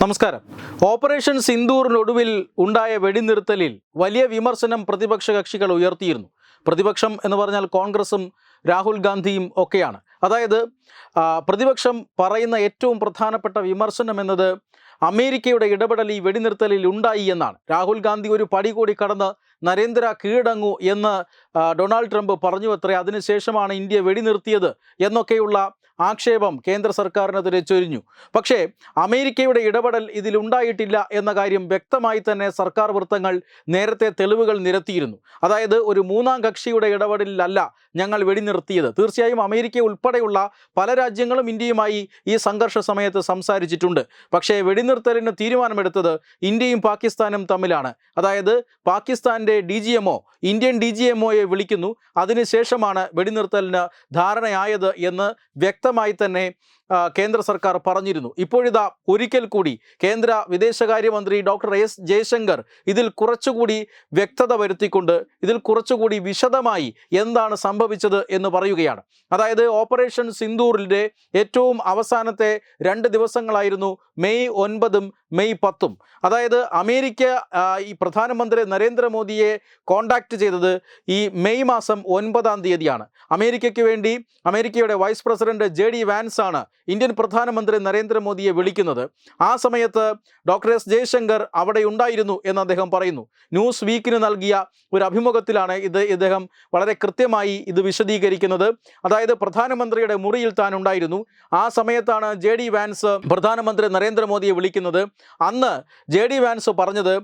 നമസ്കാരം. ഓപ്പറേഷൻ സിന്ദൂറിനൊടുവിൽ ഉണ്ടായ വെടിനിർത്തലിൽ വലിയ വിമർശനം പ്രതിപക്ഷ കക്ഷികൾ ഉയർത്തിയിരുന്നു. പ്രതിപക്ഷം എന്ന് പറഞ്ഞാൽ കോൺഗ്രസും രാഹുൽ ഗാന്ധിയും ഒക്കെയാണ്. അതായത് പ്രതിപക്ഷം പറയുന്ന ഏറ്റവും പ്രധാനപ്പെട്ട വിമർശനം എന്നത് അമേരിക്കയുടെ ഇടപെടൽ ഈ വെടിനിർത്തലിൽ ഉണ്ടായി എന്നാണ്. രാഹുൽ ഗാന്ധി ഒരു പടി കൂടി കടന്ന് നരേന്ദ്ര കീഴടങ്ങൂ എന്ന് ഡൊണാൾഡ് ട്രംപ് പറഞ്ഞു അത്രേ. അതിനുശേഷമാണ് ഇന്ത്യ വെടിനിർത്തിയത് എന്നൊക്കെയുള്ള ആക്ഷേപം കേന്ദ്ര സർക്കാരിനെതിരെ ചൊരിഞ്ഞു. പക്ഷേ അമേരിക്കയുടെ ഇടപെടൽ ഇതിലുണ്ടായിട്ടില്ല എന്ന കാര്യം വ്യക്തമായി തന്നെ സർക്കാർ വൃത്തങ്ങൾ നേരത്തെ തെളിവുകൾ നിരത്തിയിരുന്നു. അതായത് ഒരു മൂന്നാം കക്ഷിയുടെ ഇടപെടലിലല്ല ഞങ്ങൾ വെടിനിർത്തിയത്. തീർച്ചയായും അമേരിക്ക ഉൾപ്പെടെയുള്ള പല രാജ്യങ്ങളും ഇന്ത്യയുമായി ഈ സംഘർഷ സമയത്ത് സംസാരിച്ചിട്ടുണ്ട്. പക്ഷേ വെടിനിർത്തലിന് തീരുമാനമെടുത്തത് ഇന്ത്യയും പാകിസ്ഥാനും തമ്മിലാണ്. അതായത് പാകിസ്ഥാന്റെ D G MO Indian D G എംഒയെ വിളിക്കുന്നു. അതിനുശേഷമാണ് വെടിനിർത്തലിന് ധാരണയായത് എന്ന് വ്യക്തമായി തന്നെ കേന്ദ്ര സർക്കാർ പറഞ്ഞിരുന്നു. ഇപ്പോഴിതാ ഒരിക്കൽ കൂടി കേന്ദ്ര വിദേശകാര്യമന്ത്രി ഡോക്ടർ എസ് ജയശങ്കർ ഇതിൽ കുറച്ചുകൂടി വ്യക്തത വരുത്തിക്കൊണ്ട് ഇതിൽ കുറച്ചുകൂടി വിശദമായി എന്താണ് സംഭവിച്ചത് എന്ന് പറയുകയാണ്. അതായത് ഓപ്പറേഷൻ സിന്ദൂറിന്റെ ഏറ്റവും അവസാനത്തെ രണ്ട് ദിവസങ്ങളായിരുന്നു മെയ് ഒൻപതും മെയ് പത്തും. അതായത് അമേരിക്ക ഈ പ്രധാനമന്ത്രി നരേന്ദ്രമോദിയെ കോണ്ടാക്ട് ചെയ്തത് ഈ മെയ് മാസം ഒൻപതാം തീയതിയാണ്. അമേരിക്കയ്ക്ക് വേണ്ടി അമേരിക്കയുടെ vice president J D Vance ആണ് ഇന്ത്യൻ പ്രധാനമന്ത്രി നരേന്ദ്രമോദിയെ വിളിക്കുന്നത്. ആ സമയത്ത് ഡോക്ടർ എസ് ജയശങ്കർ അവിടെ ഉണ്ടായിരുന്നു എന്ന് അദ്ദേഹം പറയുന്നു. ന്യൂസ് വീക്കിന് നൽകിയ ഒരു അഭിമുഖത്തിലാണ് ഇത് ഇദ്ദേഹം വളരെ കൃത്യമായി ഇത് വിശദീകരിക്കുന്നത്. അതായത് പ്രധാനമന്ത്രിയുടെ മുറിയിൽ താൻ ഉണ്ടായിരുന്നു. ആ സമയത്താണ് ജെ ഡി വാൻസ് പ്രധാനമന്ത്രി നരേന്ദ്രമോദിയെ വിളിക്കുന്നത്. അന്ന് ജെ ഡി വാൻസ് പറഞ്ഞത്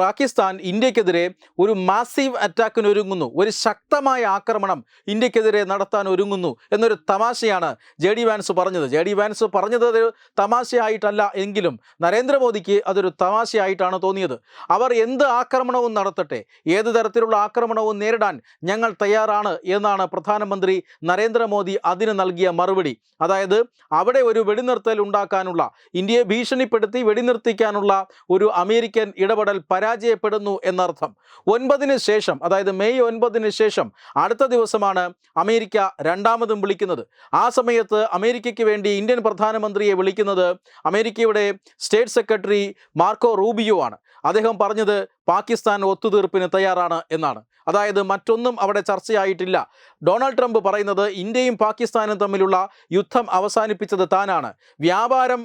പാകിസ്ഥാൻ ഇന്ത്യക്കെതിരെ ഒരു മാസീവ് അറ്റാക്കിന് ഒരുങ്ങുന്നു. ഒരു ശക്തമായ ആക്രമണം ഇന്ത്യക്കെതിരെ നടത്താൻ ഒരുങ്ങുന്നു എന്നൊരു തമാശയാണ് ജെ ഡി വാൻസ് പറഞ്ഞത്. ജെ ഡി വാൻസ് പറഞ്ഞത് അതൊരു തമാശയായിട്ടല്ല എങ്കിലും നരേന്ദ്രമോദിക്ക് അതൊരു തമാശയായിട്ടാണ് തോന്നിയത്. അവർ എന്ത് ആക്രമണവും നടത്തട്ടെ ഏത് തരത്തിലുള്ള ആക്രമണവും നേരിടാൻ ഞങ്ങൾ തയ്യാറാണ് എന്നാണ് പ്രധാനമന്ത്രി നരേന്ദ്രമോദി അതിന് നൽകിയ മറുപടി. അതായത് അവിടെ ഒരു വെടിനിർത്തൽ ഉണ്ടാക്കാനുള്ള ഇന്ത്യയെ ഭീഷണിപ്പെടുത്തി വെടിനിർത്തിക്കാനുള്ള ഒരു അമേരിക്കൻ ഇടപെടൽ പരാജയപ്പെടുന്നു എന്നർത്ഥം. ഒൻപതിന് ശേഷം അതായത് മെയ് ഒൻപതിന് ശേഷം അടുത്ത ദിവസമാണ് അമേരിക്ക രണ്ടാമതും വിളിക്കുന്നത്. ആ സമയത്ത് അമേരിക്കയ്ക്ക് വേണ്ടി ഇന്ത്യൻ പ്രധാനമന്ത്രിയെ വിളിക്കുന്നത് അമേരിക്കയുടെ സ്റ്റേറ്റ് സെക്രട്ടറി മാർക്കോ റൂബിയോ ആണ് അദ്ദേഹം പറഞ്ഞത് പാകിസ്ഥാൻ ഒത്തുതീർപ്പിന് തയ്യാറാണ് എന്നാണ്. അതായത് മറ്റൊന്നും അവിടെ ചർച്ചയായിട്ടില്ല. ഡൊണാൾഡ് ട്രംപ് പറയുന്നത് ഇന്ത്യയും പാകിസ്ഥാനും തമ്മിലുള്ള യുദ്ധം അവസാനിപ്പിച്ചത് താനാണ്. വ്യാപാരം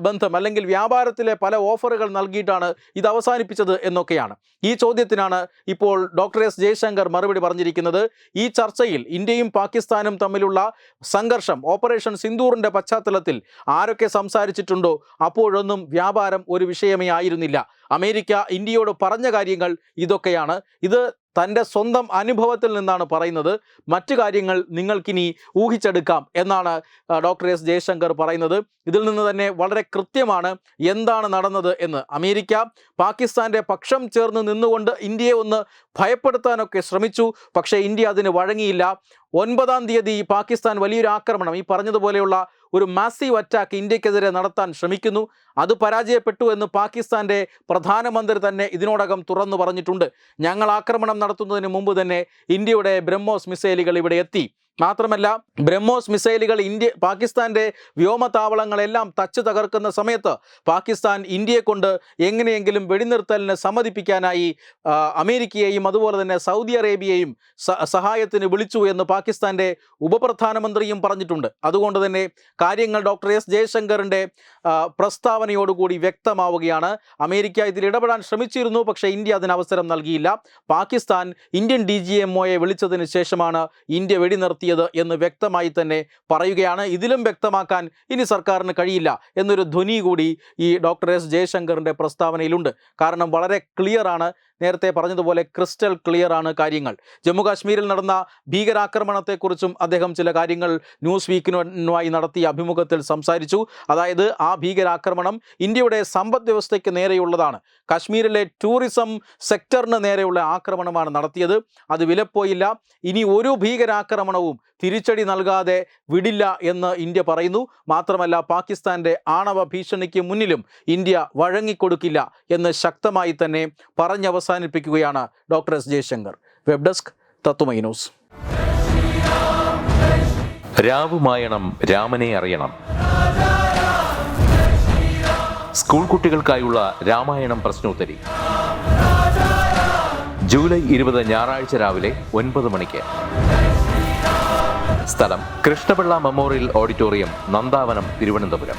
ബന്ധം അല്ലെങ്കിൽ വ്യാപാരത്തിലെ പല ഓഫറുകൾ നൽകിയിട്ടാണ് ഇത് അവസാനിപ്പിച്ചത് എന്നൊക്കെയാണ്. ഈ ചോദ്യത്തിനാണ് ഇപ്പോൾ ഡോക്ടർ എസ് ജയശങ്കർ മറുപടി പറഞ്ഞിരിക്കുന്നത്. ഈ ചർച്ചയിൽ ഇന്ത്യയും പാകിസ്ഥാനും തമ്മിലുള്ള സംഘർഷം ഓപ്പറേഷൻ സിന്ദൂറിന്റെ പശ്ചാത്തലത്തിൽ ആരൊക്കെ സംസാരിച്ചിട്ടുണ്ടോ അപ്പോഴൊന്നും വ്യാപാരം ഒരു വിഷയമേ ആയിരുന്നില്ല. അമേരിക്ക ഇന്ത്യയോട് പറഞ്ഞ കാര്യങ്ങൾ ഇതൊക്കെയാണ്. ഇത് തന്റെ സ്വന്തം അനുഭവത്തിൽ നിന്നാണ് പറയുന്നത്. മറ്റു കാര്യങ്ങൾ നിങ്ങൾക്കിനി ഊഹിച്ചെടുക്കാം എന്നാണ് ഡോക്ടർ എസ്. ജയശങ്കർ പറയുന്നത്. ഇതിൽ നിന്ന് തന്നെ വളരെ കൃത്യമാണ് എന്താണ് നടന്നത് എന്ന്. അമേരിക്ക പാകിസ്ഥാന്റെ പക്ഷം ചേർന്ന് നിന്നുകൊണ്ട് ഇന്ത്യയെ ഒന്ന് ഭയപ്പെടുത്താനൊക്കെ ശ്രമിച്ചു. പക്ഷേ ഇന്ത്യ അതിന് വഴങ്ങിയില്ല. ഒൻപതാം തീയതി പാകിസ്ഥാൻ വലിയൊരു ആക്രമണം. ഈ പറഞ്ഞതുപോലെയുള്ള ഒരു മാസീവ് അറ്റാക്ക് ഇന്ത്യക്കെതിരെ നടത്താൻ ശ്രമിക്കുന്നു. അത് പരാജയപ്പെട്ടു എന്ന് പാകിസ്ഥാന്റെ പ്രധാനമന്ത്രി തന്നെ ഇതിനോടകം തുറന്നു പറഞ്ഞിട്ടുണ്ട്. ഞങ്ങൾ ആക്രമണം നടത്തുന്നതിന് മുമ്പ് തന്നെ ഇന്ത്യയുടെ ബ്രഹ്മോസ് മിസൈലുകൾ ഇവിടെ എത്തി. മാത്രമല്ല ബ്രഹ്മോസ് മിസൈലുകൾ ഇന്ത്യ പാകിസ്ഥാന്റെ വ്യോമതാവളങ്ങളെല്ലാം തച്ച് തകർക്കുന്ന സമയത്ത് പാകിസ്ഥാൻ ഇന്ത്യയെ കൊണ്ട് എങ്ങനെയെങ്കിലും വെടിനിർത്തലിന് സമ്മതിപ്പിക്കാനായി അമേരിക്കയെയും അതുപോലെ തന്നെ സൗദി അറേബ്യയെയും സഹായത്തിന് വിളിച്ചു എന്ന് പാകിസ്ഥാന്റെ ഉപപ്രധാനമന്ത്രിയും പറഞ്ഞിട്ടുണ്ട്. അതുകൊണ്ട് തന്നെ കാര്യങ്ങൾ ഡോക്ടർ എസ് ജയശങ്കറിന്റെ പ്രസ്താവനയോടുകൂടി വ്യക്തമാവുകയാണ്. അമേരിക്ക ഇതിൽ ഇടപെടാൻ ശ്രമിച്ചിരുന്നു പക്ഷേ ഇന്ത്യ അതിന് അവസരം നൽകിയില്ല. Pakistan Indian D G M ഒയെ വിളിച്ചതിന് ശേഷമാണ് ഇന്ത്യ വെടിനിർത്തിയത് എന്ന് വ്യക്തമായി തന്നെ പറയുകയാണ്. ഇതിലും വ്യക്തമാക്കാൻ ഇനി സർക്കാരിന് കഴിയില്ല എന്നൊരു ധ്വനി കൂടി ഈ ഡോക്ടർ എസ് ജയശങ്കറിന്റെ പ്രസ്താവനയിലുണ്ട്. കാരണം വളരെ ക്ലിയറാണ് നേരത്തെ പറഞ്ഞതുപോലെ ക്രിസ്റ്റൽ ക്ലിയർ ആണ് കാര്യങ്ങൾ. ജമ്മു കാശ്മീരിൽ നടന്ന ഭീകരാക്രമണത്തെക്കുറിച്ചും അദ്ദേഹം ചില കാര്യങ്ങൾ ന്യൂസ് വീക്കിനുമായി നടത്തിയ അഭിമുഖത്തിൽ സംസാരിച്ചു. അതായത് ആ ഭീകരാക്രമണം ഇന്ത്യയുടെ സമ്പദ് വ്യവസ്ഥയ്ക്ക് നേരെയുള്ളതാണ്. കാശ്മീരിലെ ടൂറിസം സെക്ടറിന് നേരെയുള്ള ആക്രമണമാണ് നടത്തിയത്. അത് വിലപ്പോയില്ല. ഇനി ഒരു ഭീകരാക്രമണവും തിരിച്ചടി നൽകാതെ വിടില്ല എന്ന് ഇന്ത്യ പറയുന്നു. മാത്രമല്ല പാകിസ്ഥാന്റെ ആണവ ഭീഷണിക്ക് മുന്നിലും ഇന്ത്യ വഴങ്ങിക്കൊടുക്കില്ല എന്ന് ശക്തമായി തന്നെ പറഞ്ഞവസാനിപ്പിക്കുകയാണ് doctor S Jaishankar. Web desk Tattvamayi news. രാവുമായണം രാമനെ അറിയണം. സ്കൂൾ കുട്ടികൾക്കായുള്ള രാമായണം പ്രശ്നോത്തരി. ജൂലൈ ഇരുപത് ഞായറാഴ്ച രാവിലെ ഒൻപത് മണിക്ക്. സ്ഥലം കൃഷ്ണപിള്ള മെമ്മോറിയൽ ഓഡിറ്റോറിയം നന്ദാവനം തിരുവനന്തപുരം.